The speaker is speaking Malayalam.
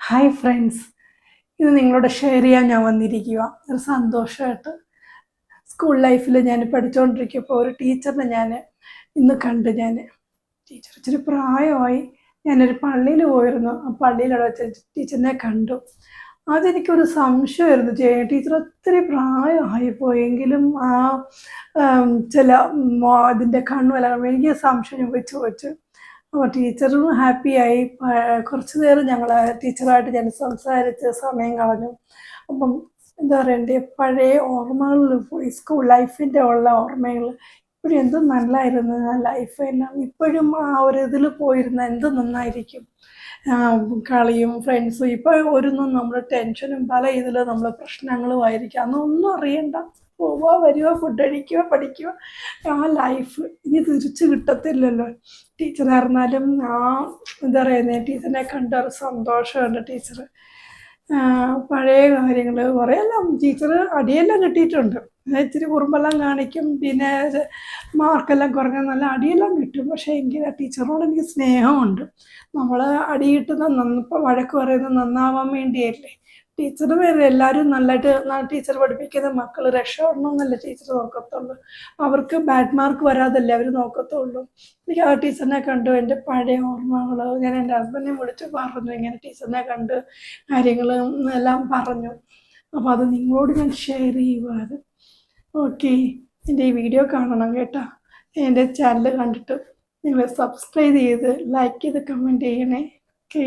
ഹായ് ഫ്രണ്ട്സ് ഇത് നിങ്ങളോട് ഷെയർ ചെയ്യാൻ ഞാൻ വന്നിരിക്കുക ഒരു സന്തോഷമായിട്ട് സ്കൂൾ ലൈഫിൽ ഞാൻ പഠിച്ചുകൊണ്ടിരിക്കുമ്പോൾ ഒരു ടീച്ചറിനെ ഞാൻ ഇന്ന് കണ്ട് ഞാൻ ടീച്ചർ ഇച്ചിരി പ്രായമായി. ഞാനൊരു പള്ളിയിൽ പോയിരുന്നു. ആ പള്ളിയിലവിടെ വെച്ച് ടീച്ചറിനെ കണ്ടു. അതെനിക്കൊരു സംശയമായിരുന്നു. ടീച്ചർ ഒത്തിരി പ്രായമായി പോയെങ്കിലും ആ ചില അതിന്റെ കണ്ണുവല എനിക്ക് സംശയം പോയി ചോദിച്ചു അപ്പോൾ ടീച്ചറും ഹാപ്പിയായി കുറച്ച് നേരം ഞങ്ങൾ ടീച്ചറായിട്ട് ഞാൻ സംസാരിച്ച് സമയം കളഞ്ഞു. അപ്പം എന്താ പറയണ്ടേ പഴയ ഓർമ്മകളിൽ പോയി സ്കൂൾ ലൈഫിന്റെ ഉള്ള ഓർമ്മകൾ ഇപ്പോഴും എന്ത് നല്ലായിരുന്നു ആ ലൈഫ് എല്ലാം ഇപ്പോഴും ആ ഒരു ഇതിൽ പോയിരുന്ന എന്ത് നന്നായിരിക്കും? കളിയും ഫ്രണ്ട്സും ഇപ്പോൾ ഒരുന്നും നമ്മൾ ടെൻഷനും പല ഇതിൽ നമ്മൾ പ്രശ്നങ്ങളും ആയിരിക്കും. അന്നൊന്നും അറിയണ്ട. പോവുക വരിക ഫുഡ് അടിക്കുക പഠിക്കുക ആ ലൈഫ് ഇനി തിരിച്ചു കിട്ടത്തില്ലല്ലോ. ടീച്ചറായിരുന്നാലും ആ എന്താ പറയുന്നത് ടീച്ചറിനെ കണ്ട ഒരു സന്തോഷമുണ്ട് ടീച്ചർ പഴയ കാര്യങ്ങൾ കുറേയെല്ലാം ടീച്ചർ അടിയെല്ലാം കിട്ടിയിട്ടുണ്ട്. ഇച്ചിരി കുറുമ്പെല്ലാം കാണിക്കും പിന്നെ മാർക്കെല്ലാം കുറഞ്ഞ നല്ല അടിയെല്ലാം കിട്ടും. പക്ഷേ എങ്കിൽ ആ ടീച്ചറിനോട് എനിക്ക് സ്നേഹമുണ്ട്. നമ്മൾ അടിയിട്ട് കിട്ടുന്ന വഴക്ക് പറയുന്നത് നന്നാവാൻ വേണ്ടിയല്ലേ? ടീച്ചർ വരെ എല്ലാവരും നല്ലതായിട്ട് ടീച്ചർ പഠിപ്പിക്കുന്ന മക്കൾ രക്ഷപ്പെടണമെന്നല്ല ടീച്ചർ നോക്കത്തുള്ളൂ. അവർക്ക് ബാഡ് മാർക്ക് വരാതല്ലേ അവർ നോക്കത്തുള്ളൂ. എനിക്ക് ആ ടീച്ചറിനെ കണ്ടു എന്റെ പഴയ ഓർമ്മകൾ ഞാൻ എന്റെ ഹസ്ബൻഡിനെ വിളിച്ച് പറഞ്ഞു ഇങ്ങനെ ടീച്ചറിനെ കണ്ട് കാര്യങ്ങൾ എല്ലാം പറഞ്ഞു. അപ്പോൾ അത് നിങ്ങളോട് ഞാൻ ഷെയർ ചെയ്യുവാണ്. ഓക്കെ എന്റെ ഈ വീഡിയോ കാണണം കേട്ടോ. എന്റെ ചാനൽ കണ്ടിട്ട് നിങ്ങൾ സബ്സ്ക്രൈബ് ചെയ്ത് ലൈക്ക് ചെയ്ത് കമന്റ് ചെയ്യണേ. ഓക്കെ